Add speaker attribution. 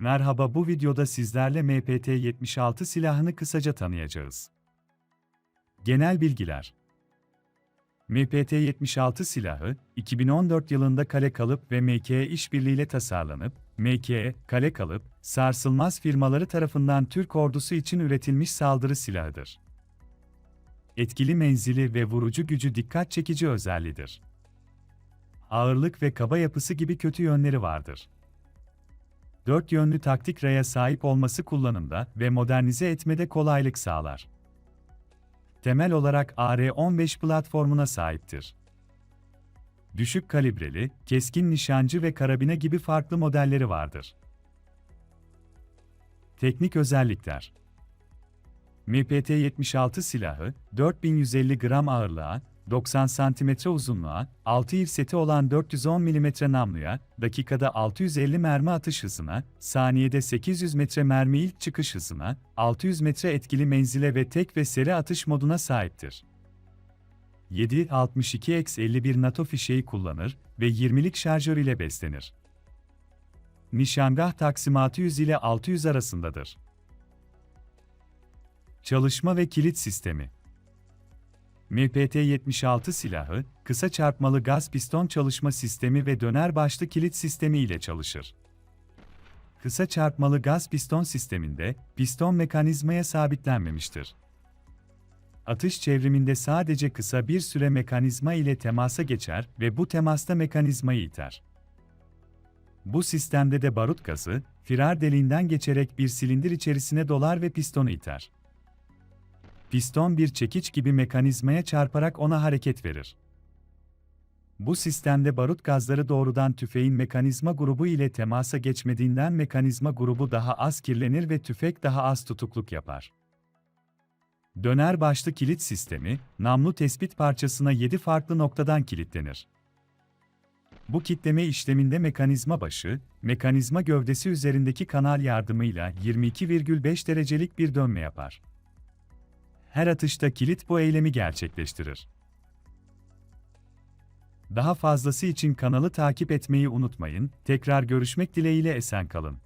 Speaker 1: Merhaba bu videoda sizlerle MPT-76 silahını kısaca tanıyacağız. Genel bilgiler MPT-76 silahı, 2014 yılında Kale Kalıp ve MKE işbirliğiyle tasarlanıp, MKE, Kale Kalıp, sarsılmaz firmaları tarafından Türk ordusu için üretilmiş saldırı silahıdır. Etkili menzili ve vurucu gücü dikkat çekici özelliğidir. Ağırlık ve kaba yapısı gibi kötü yönleri vardır. Dört yönlü taktik raya sahip olması kullanımda ve modernize etmede kolaylık sağlar. Temel olarak AR-15 platformuna sahiptir. Düşük kalibreli, keskin nişancı ve karabine gibi farklı modelleri vardır. Teknik özellikler MPT-76 silahı, 4150 gram ağırlığa, 90 cm uzunluğa, 6 il seti olan 410 mm namluya, dakikada 650 mermi atış hızına, saniyede 800 metre mermi ilk çıkış hızına, 600 metre etkili menzile ve tek ve seri atış moduna sahiptir. 7.62x51 NATO fişeği kullanır ve 20'lik şarjör ile beslenir. Nişangah taksimatı 100 ile 600 arasındadır. Çalışma ve kilit sistemi MPT-76 silahı, kısa çarpmalı gaz piston çalışma sistemi ve döner başlı kilit sistemi ile çalışır. Kısa çarpmalı gaz piston sisteminde, piston mekanizmaya sabitlenmemiştir. Atış çevriminde sadece kısa bir süre mekanizma ile temasa geçer ve bu temasta mekanizmayı iter. Bu sistemde de barut gazı, firar deliğinden geçerek bir silindir içerisine dolar ve pistonu iter. Piston bir çekiç gibi mekanizmaya çarparak ona hareket verir. Bu sistemde barut gazları doğrudan tüfeğin mekanizma grubu ile temasa geçmediğinden mekanizma grubu daha az kirlenir ve tüfek daha az tutukluk yapar. Döner başlı kilit sistemi, namlu tespit parçasına 7 farklı noktadan kilitlenir. Bu kitleme işleminde mekanizma başı, mekanizma gövdesi üzerindeki kanal yardımıyla 22,5 derecelik bir dönme yapar. Her atışta kilit bu eylemi gerçekleştirir. Daha fazlası için kanalı takip etmeyi unutmayın. Tekrar görüşmek dileğiyle esen kalın.